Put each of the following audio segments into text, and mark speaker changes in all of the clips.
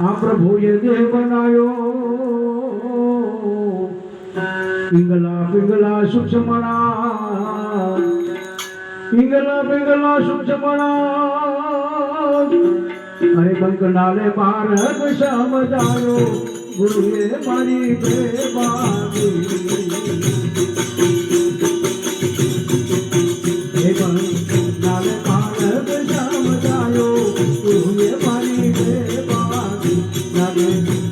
Speaker 1: આ પ્રભુએ દેહ બનાયો. પિંગલા પિંગલા સૂક્ષ્મણા પિંગલા પિંગલા સૂક્ષ્મણા અરે કંકનાલે ભારત સમજાયો ગુરુએ મારી પ્રેમાની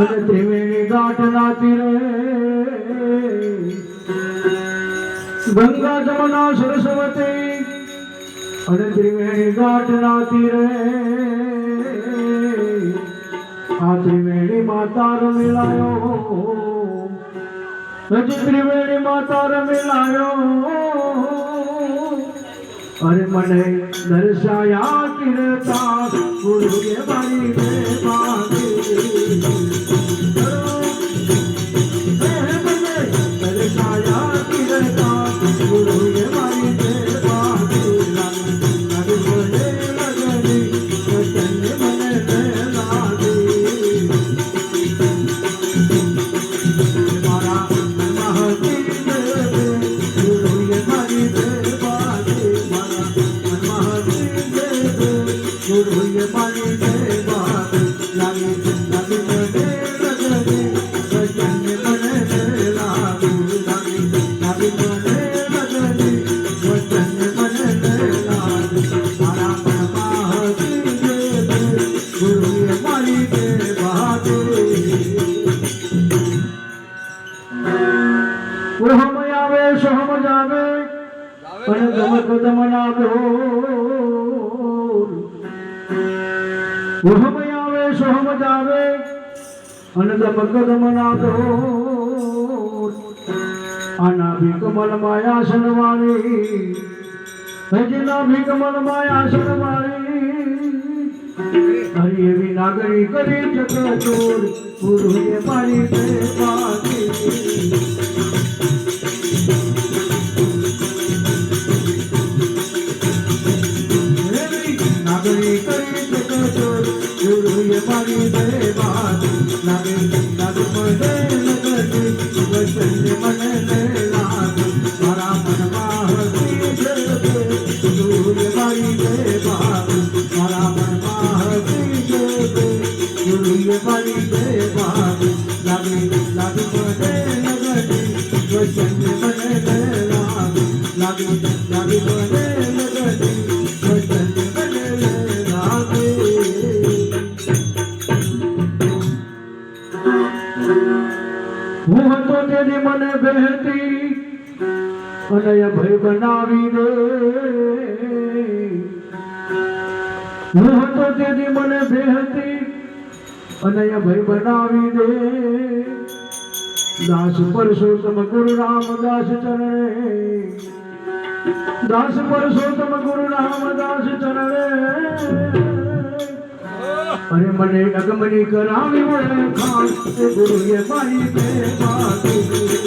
Speaker 1: અને ત્રિવેણી ઘાટના તીરે ગંગા જમના સરસ્વતી અને ત્રિવેણી ઘાટના તીરે આ ત્રિવેણી માતા રમેલાયો. હજી ત્રિવેણી માતા રમેલાયો. અરે મને દર્શાયા કિરતા ગુરુએ મારી પ્રેમાની અને ગમક દમના ડોર ઓહમ આવે સહમ જાવે અને ગમક દમના ડોર આના ભીકમલ માયા સનવાણી હજના ભીકમલ માયા સનવાણી હરી એવી નાગરી કરી જગ ચોર ગુરુએ મારી હું હતો તેની મને બહેતી અનય ભય બનાવી હું હતો તેની મને બહેતી, અનય ભય બનાવી દે. દાસ પરસોત્તમ ગુરુ રામદાસ ચરણે. દાસ પરસોત્તમ ગુરુ રામદાસ ચરણે. અરે મને અગમની કરાવી વળે ખાસ ગુરુએ મારી પ્રેમા